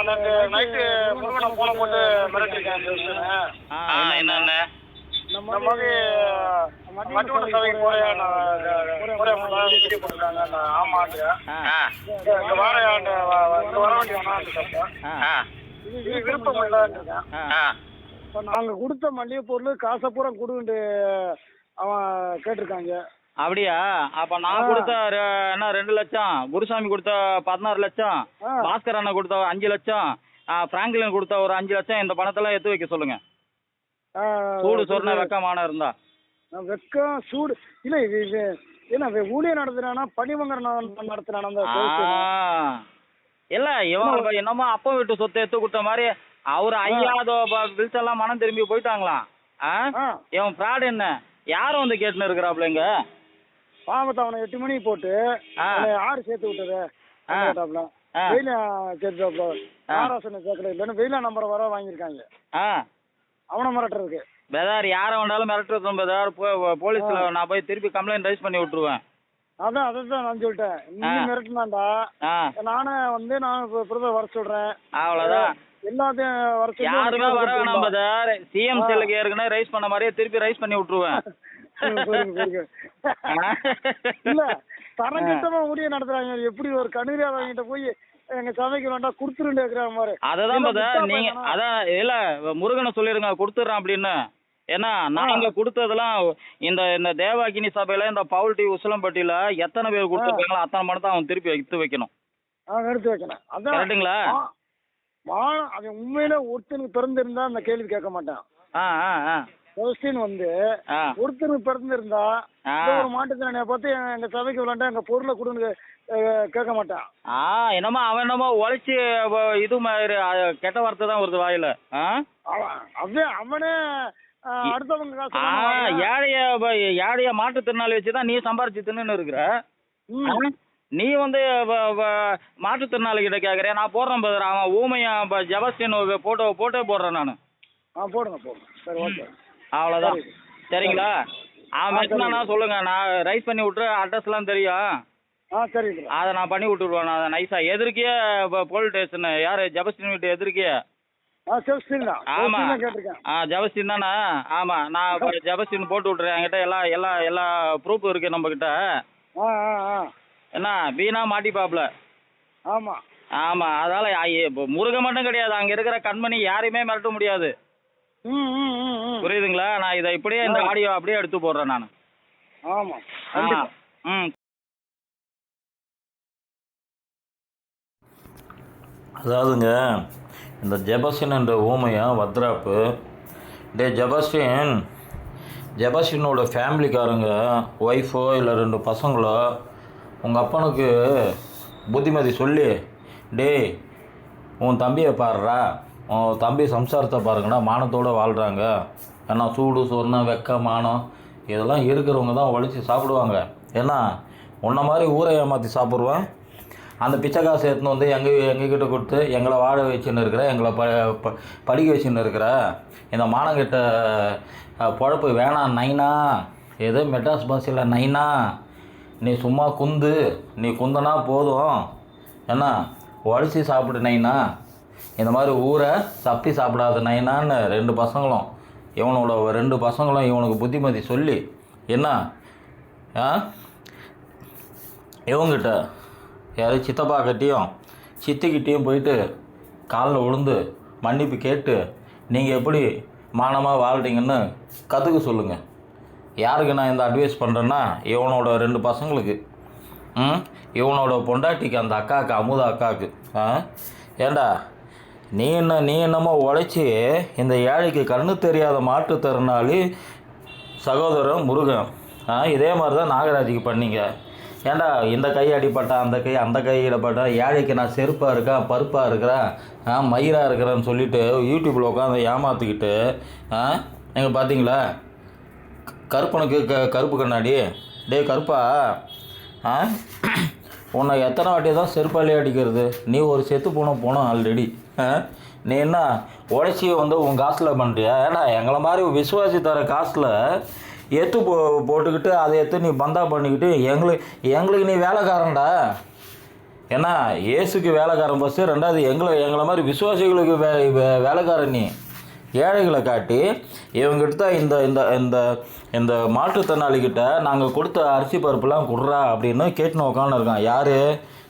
எனக்கு நைட்டு முருகனை போன போட்டு மிரட்டிருக்கேன் என்னென்ன இந்த மாதிரி மட்டிமன்ற சபைக்கு போறேன் நான் ஆமாண்டு இங்க வர இங்க வர வேண்டிய விருப்பம் இல்லைன்னு நாங்கள் கொடுத்த மல்லிகை பொருள் காசை பூரா அவன் கேட்டிருக்காங்க. அப்படியா? அப்ப நான் கொடுத்த என்ன ரெண்டு லட்சம். குருசாமி கொடுத்த பதினாறு லட்சம். பாஸ்கர் அண்ணன் கொடுத்த அஞ்சு லட்சம். பிராங்க்லின் கொடுத்த ஒரு அஞ்சு லட்சம். இந்த பணத்தெல்லாம் எடுத்து வைக்க சொல்லுங்க. சூடு சொன்ன வெக்கமான இருந்தா. வெக்கம் சூடு. இல்லை இது இது என்ன ஊழியம் நடத்துறானா பணிவங்கர் நடத்துறானா? இல்ல இவன் என்னமோ அப்பா வீட்டு சொத்தை எடுத்து கொடுத்த மாதிரி அவர் ஐயா அதோ பில்ஸ் எல்லாம் மனம் திரும்பி போயிட்டாங்களாம். இவன் ஃப்ராட் என்ன? யாரும் வந்து கேட்டுன்னு இருக்கிறாப்புல இங்க? பாவத்தை அவனை எட்டு மணிக்கு போட்டு ஆ. அவனை யாரு சேர்த்து விட்டது. வெயிலா சேர்த்தாப்ல ஆ. ஆராசனை சேர்க்கல இல்லைன்னு வெயிலா நம்பரை வர வாங்கியிருக்காங்க. அவனை மிரட்டுறதுக்கு. பெதார் யாரை வேண்டாலும் மிரட்டுறது பெதார் போலீஸ்ல நான் போய் திருப்பி கம்ப்ளைண்ட் ரைஸ் பண்ணி விட்டுருவேன். அதான் அதை தான் நான் சொல்லிட்டேன். நீ. மிரட்டினாண்டா? நானே வந்து நான் பிரதர் வர சொல்றேன். அவ்வளோதான் எல்லாத்தையும் யாருமே வர வேணாம் சிஎம். செல்லுக்கு ஏற்கனவே ரைஸ் பண்ண மாதிரியே திருப்பி ரைஸ் பண்ணி விட்டுருவேன். இல்ல தரங்கிட்டமா நடத்துறாங்க. எப்படி ஒரு கணிரியாதவங்கிட்ட போய் எங்க சபைக்கு வேண்டாம் இருக்கிற மாதிரி அதுதான் நீங்க? அதான் இல்ல முருகனை சொல்லிடுங்க கொடுத்துட்றேன் அப்படின்னு. ஏன்னா நாங்க கொடுத்ததெல்லாம் இந்த இந்த தேவாகினி சபையில இந்த பவுல் டி உசிலம்பட்டியில எத்தனை பேர் கொடுத்துருக்காங்களோ அத்தனை மணி அவன் திருப்பி எடுத்து வைக்கணும். எடுத்து வைக்கணும். அதான் கரெக்டுங்களா அவன் உண்மையில ஒருத்தனுக்கு பிறந்திருந்தா அந்த கேள்வி கேட்க மாட்டான். ஆ ஆ ஆ. கொஸ்டின் வந்து ஆ. ஒருத்தனுக்கு பிறந்திருந்தா ஒரு மாட்டுத்திறனைய பார்த்து எங்க- சபைக்கு விளாண்டா எங்க பொருளை கொடுன்னு அஹ், கேட்க மாட்டான். ஆ என்னமோ அவன் என்னமோ உழைச்சி இது மாதிரி கெட்ட வார்த்தை தான் வருது வாயில. ஆ? அவன் அவன் அடுத்தவங்க. ஏழைய ஏழைய மாற்றுத்திறனாளி வச்சு தான் நீ சம்பாரிச்சு தின்னு இருக்கிற? நீ வந்து மாற்றுத்திறனாளி கிட்ட கேட்குற நான் போடுறேன் பதில் அவன் ஊமையா ஜபஸ்டின் போட்டோ போட்டோ போடுறேன் நான். ஆ போடுங்க போடுங்க. சரி ஓகே. அவ்வளோதான் சரி. சரிங்களா? அவன் மெசேஜ்னா சொல்லுங்க. நான் ரைஸ் பண்ணி விட்டுரு அட்ரஸ்லாம் தெரியும். ஆ சரி bro. அதை நான் பண்ணி விட்டுருவேன். நான் நைஸாக எதிர்க்கே போலீஸ் ஸ்டேஷன் யார்? ஜபஸ்டின் வீட்டு எதிர்க்கே? ஆமா. ஆ ஜபஸ்டின் தானே? ஆமாம் நான் இப்போ ஜபஸ்டின் போட்டு விட்றேன் என்கிட்ட எல்லா எல்லா எல்லா ப்ரூஃப் இருக்கு ஆ ஆ என்ன? வீணா மாட்டிப்பாப்ல. ஆமா. ஆமாம் அதால் இப்போ முருகன் மட்டும் கிடையாது. அங்கே இருக்கிற கண்மணி யாரையுமே மிரட்ட முடியாது. ம் ம். புரியுதுங்களா? நான் இதை இப்படியே இந்த. ஆடியோ அப்படியே எடுத்து போடுறேன் நான். ஆமா. ஆ கண்டிப்பா. ம். அதாவதுங்க இந்த ஜெபஸ்டின் என்ற ஊமையா வத்ராப்பு டே ஜெபஸ்டின் ஜெபஸ்டினோட ஃபேமிலிக்காரங்க ஒய்ஃபோ இல்லை ரெண்டு பசங்களோ உங்கள் அப்பனுக்கு புத்திமதி சொல்லி டேய் உன் தம்பியை பாருடா உன் தம்பி சம்சாரத்தை பாருங்கடா மானத்தோடு வாழ்கிறாங்க ஏன்னா சூடு சொர்ணம் வெக்க மானம் இதெல்லாம் இருக்கிறவங்க தான் ஒழித்து சாப்பிடுவாங்க. ஏன்னா உன்ன மாதிரி ஊரை ஏமாற்றி சாப்பிடுவேன் அந்த பிச்சை காசு எடுத்துன்னு வந்து எங்கள் எங்ககிட்ட கொடுத்து எங்களை வாழ வச்சுன்னு இருக்கிற எங்களை ப ப- படிக்க வச்சுன்னு இருக்கிற இந்த மானங்கிட்ட பொழப்பு வேணாம் நைனா ஏதோ மெட்ராஸ் பாஷையில் நைனா நீ சும்மா குந்து நீ குந்தனா போதும். என்ன உழைச்சி சாப்பிடு நைனா. இந்த மாதிரி ஊரை சப்பி சாப்பிடாத நைனான்னு ரெண்டு பசங்களும். இவனோட ரெண்டு பசங்களும் இவனுக்கு புத்திமதி சொல்லி என்ன? ஆ? இவங்கிட்ட யாரும் சித்தப்பா கிட்டேயும் சித்திக்கிட்டேயும் போயிட்டு காலில் விழுந்து மன்னிப்பு கேட்டு நீங்கள் எப்படி மானமாக வாழ்றீங்கன்னு கற்றுக்க சொல்லுங்கள் யாருக்கு நான் இந்த அட்வைஸ் பண்ணுறேன்னா இவனோட ரெண்டு பசங்களுக்கு. ம்? இவனோட பொண்டாட்டிக்கு அந்த அக்காவுக்கு அமுதா அக்காவுக்கு ஆ? ஏண்டா? நீ என்ன நீ என்னமோ உழைச்சி இந்த ஏழைக்கு கண்ணு தெரியாத மாற்றுத்திறனாளி சகோதரன் முருகன். ஆ இதே மாதிரி தான் நாகராஜுக்கு பண்ணீங்க. ஏண்டா இந்த கை அடிப்பட்டா அந்த கை அந்த கை இடப்பட்டா? ஏழைக்கு நான் செருப்பாக இருக்கேன் பருப்பாக இருக்கிறேன் ஆ மயிராக இருக்கிறேன்னு சொல்லிட்டு யூடியூப்பில் உட்காந்து ஏமாற்றிக்கிட்டு ஆ நீங்கள் பார்த்தீங்களா கருப்பனுக்கு க கருப்பு கண்ணாடி. டேய் கருப்பா ஆ உன்னை எத்தனை வாட்டி தான் செருப்பாலே அடிக்கிறது? நீ ஒரு செத்து போன போனோம் ஆல்ரெடி நீ என்ன உழைச்சி வந்து உன் காசில் பண்ணுறியா ஏடா எங்களை மாதிரி விசுவாசி தர காசில் எத்து போ போட்டுக்கிட்டு அதை எடுத்து நீ பந்தா பண்ணிக்கிட்டு எங்களுக்கு எங்களுக்கு நீ வேலைக்காரன்டா. ஏன்னா இயேசுக்கு வேலைக்காரன் பஸ்ஸு ரெண்டாவது எங்களை எங்களை மாதிரி விசுவாசிகளுக்கு வே வே- வேலைக்காரன் நீ. ஏழைகளை காட்டி இவங்ககிட்ட தான் இந்த இந்த இந்த இந்த மாற்றுத்திறனாளிகிட்ட நாங்கள் கொடுத்த அரிசி பருப்புலாம் கொடுறா அப்படின்னு கேட்டுன்னு உட்காந்துருக்கான் யார்?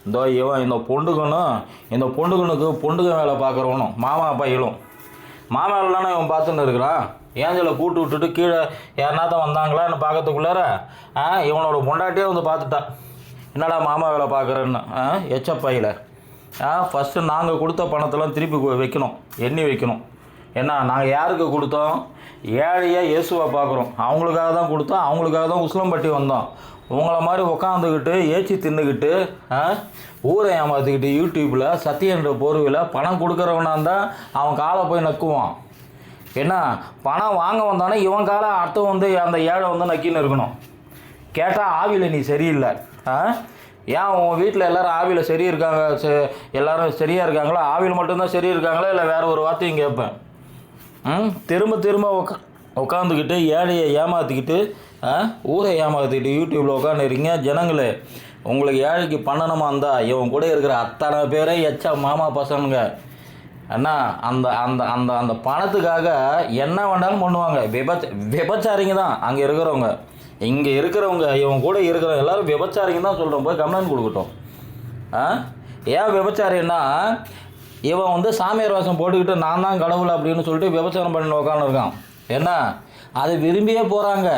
இந்த இவன் இந்த பொண்டுகனும் இந்த பொண்டுகனுக்கு பொண்டுக வேலை பார்க்குறவனும் மாமா பையலும். மாமா இல்லைன்னா இவன் பார்த்துன்னு இருக்கிறான்? ஏஞ்சலை கூட்டு விட்டுட்டு கீழே யாருனா தான் வந்தாங்களான்னு பார்க்கறதுக்குள்ளார? ஆ இவனோட பொண்டாட்டியே வந்து பார்த்துட்டான் என்னடா மாமா வேலை பார்க்குறேன்னு ஆ எச்சப்பையில் ஆ ஃபஸ்ட்டு நாங்கள் கொடுத்த பணத்தெல்லாம் திருப்பி வைக்கணும் எண்ணி வைக்கணும். என்ன நாங்கள் யாருக்கு கொடுத்தோம்? ஏழையாக இயேசுவை பார்க்குறோம். அவங்களுக்காக தான் கொடுத்தோம். அவங்களுக்காக தான் உசிலம்பட்டி வந்தோம். உங்களை மாதிரி உக்காந்துக்கிட்டு ஏச்சி தின்னுக்கிட்டு ஆ, ஊரை ஏமாற்றிக்கிட்டு யூடியூப்பில் சத்தியன்ற போர்வையில் பணம் கொடுக்குறவனா இருந்தால் அவன் காலை போய் நக்குவான். என்ன பணம் வாங்க வந்தானே இவன் காலை அடுத்தவன் வந்து அந்த ஏழை வந்து நக்கின்னு இருக்கணும். கேட்டால் ஆவியில் நீ சரியில்லை. ஆ ஏன் உன் வீட்டில் எல்லோரும் ஆவியில் சரி இருக்காங்க எல்லோரும் சரியாக இருக்காங்களா? ஆவியில் மட்டும்தான் சரி இருக்காங்களா இல்லை வேறு ஒரு வார்த்தையும் கேட்பேன். திரும்ப திரும்ப உக்கா உட்காந்துக்கிட்டு ஏழையை ஏமாற்றிக்கிட்டு ஆ? ஊரை ஏமாற்றிக்கிட்டு யூடியூப்பில் உட்காந்துருக்கீங்க ஜனங்களே உங்களுக்கு ஏழைக்கு பண்ணணுமா இருந்தால் இவன் கூட இருக்கிற அத்தனை பேரே எச்சா மாமா பசங்க அண்ணா அந்த அந்த அந்த அந்த பணத்துக்காக என்ன வேண்டாலும் பண்ணுவாங்க. விபச்ச விபச்சாரிங்க தான் அங்கே இருக்கிறவங்க. இங்கே இருக்கிறவங்க இவன் கூட இருக்கிற எல்லாரும் விபச்சாரிங்க தான் சொல்கிறோம் போய் கம்ப்ளைண்ட் கொடுக்கட்டும். ஆ? ஏன் விபச்சாரின்னா இவன் வந்து சாமியார் வாசம் போட்டுக்கிட்டு நான் தான் கடவுள் அப்படின்னு சொல்லிட்டு விபச்சாரம் பண்ணி உட்காந்துருக்கான் என்ன? அது விரும்பியே போகிறாங்க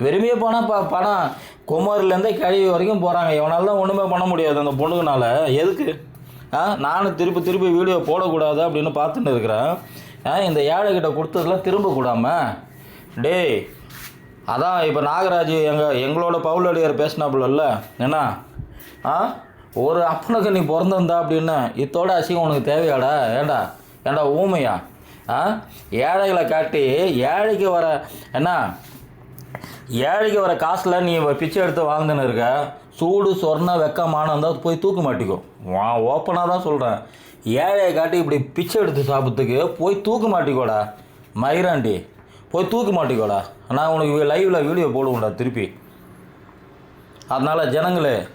விரும்பியே போனால் ப பணம் குமரிலேருந்தே கழிவு வரைக்கும் போகிறாங்க இவனால் தான் ஒன்றுமே பண்ண முடியாது அந்த பொண்ணுக்குனால. எதுக்கு? ஆ நானும் திருப்பி திருப்பி வீடியோ போடக்கூடாது அப்படின்னு பார்த்துட்டு இருக்கிறேன். ஆ இந்த ஏழைக்கிட்ட கொடுத்ததெல்லாம் திரும்ப கூடாம டேய் அதான் இப்போ நாகராஜ் எங்கள் எங்களோட பவுலடியார் பேசினாப்புல என்ன? ஆ? ஒரு அப்பனுக்கு நீ பிறந்திருந்தா அப்படின்னு இத்தோட அசிங்கம் உனக்கு தேவையாடா? ஏண்டா? ஏண்டா ஊமையா? ஆ? ஏழைகளை காட்டி ஏழைக்கு வர என்ன? ஏழைக்கு வர காசில் நீ பிச்சை எடுத்து வாழ்ந்துன்னு இருக்க. சூடு சொர்ண வெக்கமான இருந்தால் போய் தூக்க மாட்டிக்கோ. வா ஓப்பனாக தான் சொல்கிறேன் ஏழையை காட்டி இப்படி பிச்சை எடுத்து சாப்பிட்றதுக்கு போய் தூக்க மாட்டிக்கோடா. மயிராண்டி போய் தூக்க மாட்டிக்கோடா. நான் உனக்கு லைவில் வீடியோ போடுவோம்டா திருப்பி. அதனால் ஜனங்களே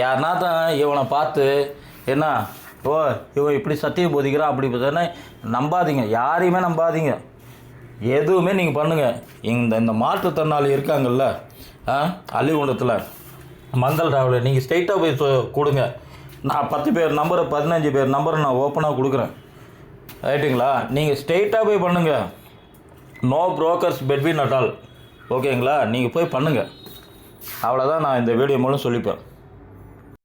யாருனா தான் இவனை பார்த்து என்ன? ஓ இவன் இப்படி சத்தியம் போதிக்கிறான் அப்படி தானே நம்பாதீங்க. யாரையுமே நம்பாதீங்க. எதுவுமே நீங்கள் பண்ணுங்கள் இந்த இந்த மாற்றுத்திறனாளி இருக்காங்கல்ல ஆ அள்ளிகுண்டத்தில் மந்தல் டிராவலர் நீங்கள் ஸ்ட்ரெயிட்டாக போய் சொ கொடுங்க. நான் பத்து பேர் நம்பரை பதினஞ்சு பேர் நம்பரை நான் ஓப்பனாக கொடுக்குறேன். ரைட்டுங்களா நீங்கள் ஸ்ட்ரெயிட்டாக போய் பண்ணுங்கள் no brokers between at all ஓகேங்களா நீங்கள் போய் பண்ணுங்கள் அவ்வளோதான் நான் இந்த வீடியோ மூலம் சொல்லிப்பேன்.